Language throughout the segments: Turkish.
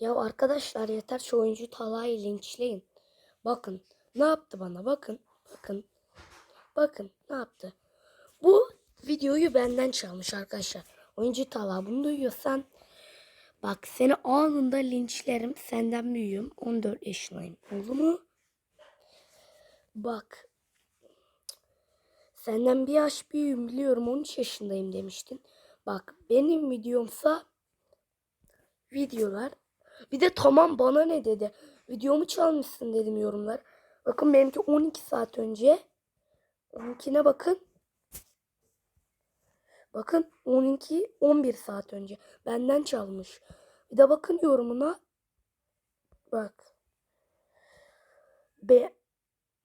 Ya arkadaşlar yeter şu oyuncu Talha'yı linçleyin. Bakın ne yaptı bana bakın. Bakın. Bakın ne yaptı. Bu videoyu benden çalmış arkadaşlar. Oyuncu Talha bunu duyuyorsan bak seni anında linçlerim. Senden büyüğüm. 14 yaşındayım. Oldu mu? Bak. Senden bir yaş büyüğüm biliyorum 13 yaşındayım demiştin. Bak benim videomsa videolar. Bir de tamam bana ne dedi. Videomu çalmışsın dedim yorumlar. Bakın benimki 12 saat önce. Onunkine bakın. Bakın 12 11 saat önce. Benden çalmış. Bir de bakın yorumuna. Bak. Be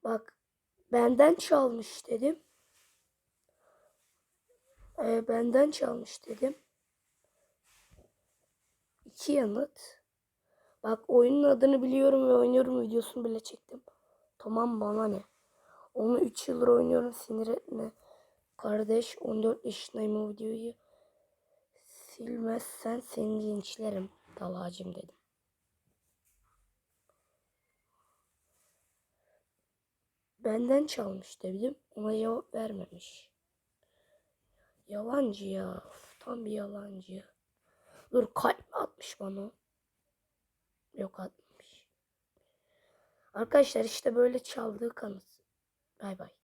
bak benden çalmış dedim. Ee, benden çalmış dedim. İki yanıt. Bak oyunun adını biliyorum ve oynuyorum videosunu bile çektim. Tamam bana ne. Onu 3 yıldır oynuyorum sinir etme. Kardeş 14 yaşındayım o videoyu. Silmezsen seni linçlerim Talhacım dedim. Benden çalmış dedim. Ona cevap vermemiş. Yalancı ya. Tam bir yalancı. Dur kalp atmış bana. Yok atmamış. Arkadaşlar işte böyle çaldığı kanıt. Bay bay.